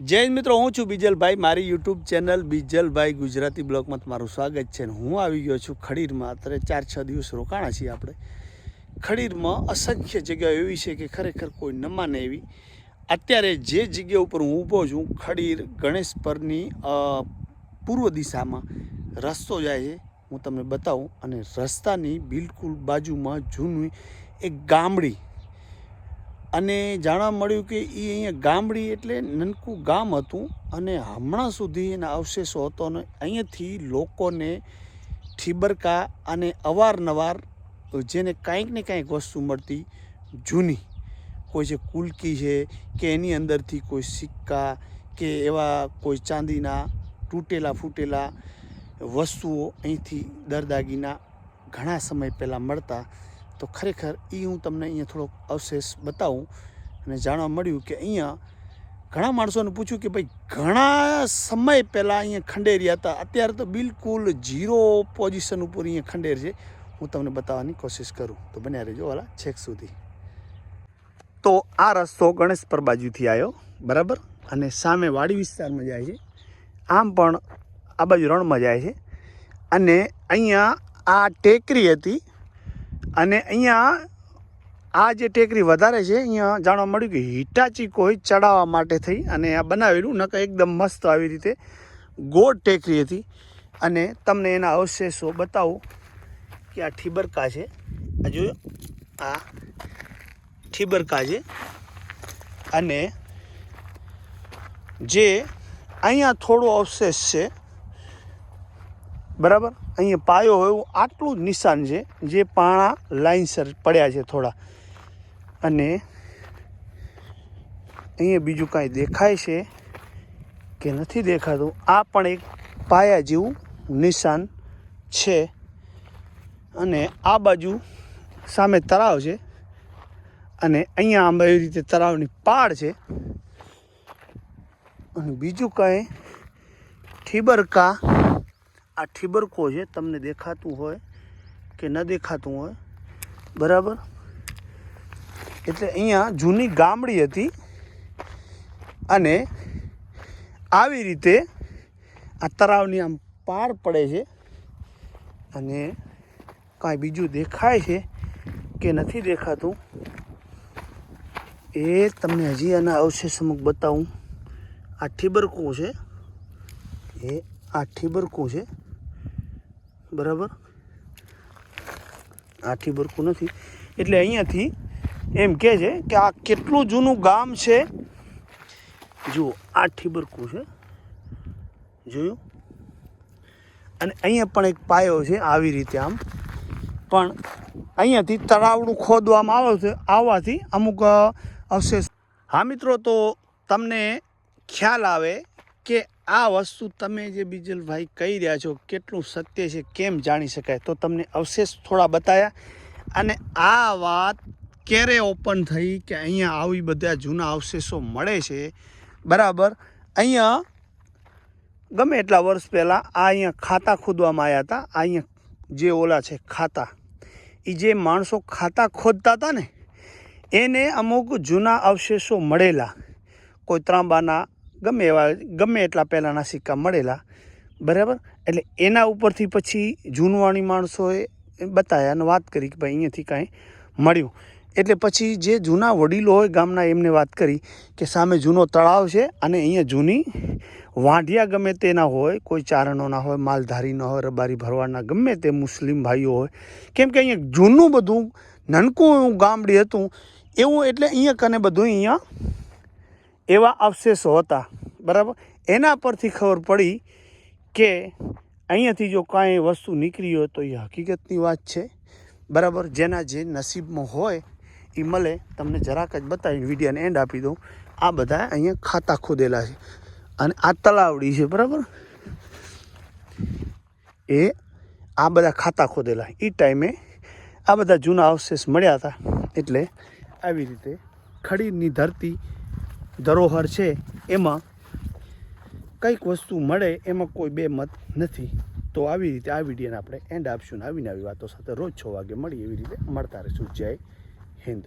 હિન્દ મિત્રો, હું છું બીજલભાઈ. મારી યુટ્યુબ ચેનલ બીજલભાઈ ગુજરાતી બ્લોગમાં તમારું સ્વાગત છે ને હું આવી ગયો છું ખડીરમાં. અત્યારે ચાર, છ દિવસ રોકાણા છીએ આપણે. ખડીરમાં અસંખ્ય જગ્યાઓ એવી છે કે ખરેખર કોઈ ન માને એવી. અત્યારે જે જગ્યા ઉપર હું ઊભો છું, ખડીર ગણેશ પરની પૂર્વ દિશામાં રસ્તો જાય છે. હું તમને બતાવું અને રસ્તાની બિલકુલ બાજુમાં જૂની એક ગામડી અને જાણવા મળ્યું કે એ અહીંયા ગામડી એટલે નનકું ગામ હતું અને હમણાં સુધી એના અવશેષો હતો અને અહીંયાથી લોકોને ઠીબરકા અને અવારનવાર જેને કાંઈક ને કાંઈક વસ્તુ મળતી જૂની, કોઈ છે કુલકી છે કે એની અંદરથી કોઈ સિક્કા કે એવા કોઈ ચાંદીના તૂટેલા ફૂટેલા વસ્તુઓ અહીંથી દરદાગીના ઘણા સમય પહેલાં મળતા તો ખરેખર એ હું તમને અહીંયા થોડોક અવશેષ બતાવું અને જાણવા મળ્યું કે અહીંયા ઘણા માણસોને પૂછ્યું કે ભાઈ, ઘણા સમય પહેલાં અહીંયા ખંડેરી હતા. અત્યારે તો બિલકુલ ઝીરો પોઝિશન ઉપર અહીંયા ખંડેર છે. હું તમને બતાવવાની કોશિશ કરું. તો બન્યા રહેજો વાલા છેક સુધી. તો આ રસ્તો ગણેશપર બાજુથી આવ્યો બરાબર? અને સામે વાડી વિસ્તારમાં જાય છે. આમ પણ આ બાજુ રણમાં જાય છે. અને અહીંયા આ ટેકરી હતી અને અહીંયા આ જે ટેકરી વધારે છે, અહીંયા જાણવા મળ્યું કે હિટાચી કોઈ ચડાવવા માટે થઈ અને આ બનાવેલું નકર એકદમ મસ્ત આવી રીતે ગોળ ટેકરી હતી. અને તમને એના અવશેષો બતાવું કે આ ઠીબરકા છે. આ જોયો? આ ઠીબરકા છે. અને જે અહીંયા થોડો અવશેષ છે. બરાબર? અહીંયા પાયો હોય એવું આટલું જ નિશાન છે, જે પાણા લાઇનસર પડ્યા છે થોડા. અને અહીંયા બીજું કાંઈ દેખાય છે કે નથી દેખાતું, આ પણ એક પાયા જેવું નિશાન છે. અને આ બાજુ સામે તળાવ છે. અને અહીંયા આંબા એવી રીતે તળાવની પાળ છે. અને બીજું કાંઈ ઠીબરકા આ ઠીબરકો છે, તમને દેખાતું હોય કે ન દેખાતું હોય. બરાબર? એટલે અહીંયા જૂની ગામડી હતી અને આવી રીતે આ તળાવની આમ પાર પડે છે અને કાંઈ બીજું દેખાય છે કે નથી દેખાતું, એ તમને હજી આના અવશેષ બતાવું. આ ઠીબરકું છે, એ આ ઠીબરકું છે. બરાબર? આથી બરખું નથી. એટલે અહીંયાથી એમ કહે છે કે આ કેટલું જૂનું ગામ છે? જુઓ આ ઠીબરકું છે. જોયું? અને અહીંયા પણ એક પાયો છે આવી રીતે આમ. પણ અહીંયાથી તળાવડું ખોદવામાં આવે છે. આવવાથી અમુક અવશેષ. હા મિત્રો, તો તમને ખ્યાલ આવે કે આ વસ્તુ તમે જે બીજલભાઈ કહી રહ્યા છો, કેટલું સત્ય છે કેમ જાણી શકાય? તો તમને અવશેષ થોડા બતાવ્યા અને આ વાત ક્યારે ઓપન થઈ કે અહીંયા આવી બધા જૂના અવશેષો મળે છે? બરાબર? અહીંયા ગમે એટલા વર્ષ પહેલાં આ અહીંયા ખાતા ખોદવામાં આવ્યા હતા. આ અહીંયા જે ઓલા છે, ખાતા. એ જે માણસો ખાતા ખોદતા હતા ને, એને અમુક જૂના અવશેષો મળેલા. કોઈ ત્રાંબાના ગમે એવા, ગમે એટલા પહેલાંના સિક્કા મળેલા, બરાબર? એટલે એના ઉપરથી પછી જૂનવાણી માણસોએ બતાવ્યા અને વાત કરી કે ભાઈ અહીંયાથી કાંઈ મળ્યું. એટલે પછી જે જૂના વડીલો હોય ગામના એમને વાત કરી કે સામે જૂનો તળાવ છે અને અહીંયા જૂની વાંઢિયા ગમે તેના હોય, કોઈ ચારણોના હોય માલધારીના હોય, રબારી ભરવાડના ગમે તે મુસ્લિમ ભાઈઓ હોય. કેમ કે અહીંયા જૂનું બધું નનકું ગામડી હતું, એવું એટલે અહીંયા કને બધું અહીંયા એવા અવશેષો હતા. બરાબર? એના પરથી ખબર પડી કે અહીંયાથી જો કાંઈ વસ્તુ નીકળી હોય તો એ હકીકતની વાત છે. બરાબર? જેના જે નસીબમાં હોય એ મળે. તમને જરાક જ બતાવીને વિડીયાને એન્ડ આપી દઉં. આ બધા અહીંયા ખાતા ખોદેલા છે. અને આ તલાવડી છે, બરાબર? એ આ બધા ખાતા ખોદેલા. એ ટાઈમે આ બધા જૂના અવશેષ મળ્યા હતા. એટલે આવી રીતે ખડીની ધરતી ધરોહર છે. એમાં કંઈક વસ્તુ મળે એમાં કોઈ બે મત નથી. તો આવી રીતે આ વિડીયોને આપણે એન્ડ આપશું ને આવીને આવી વાતો સાથે રોજ છ વાગે મળી એવી રીતે. મળતા રહીશું. જય હિન્દ.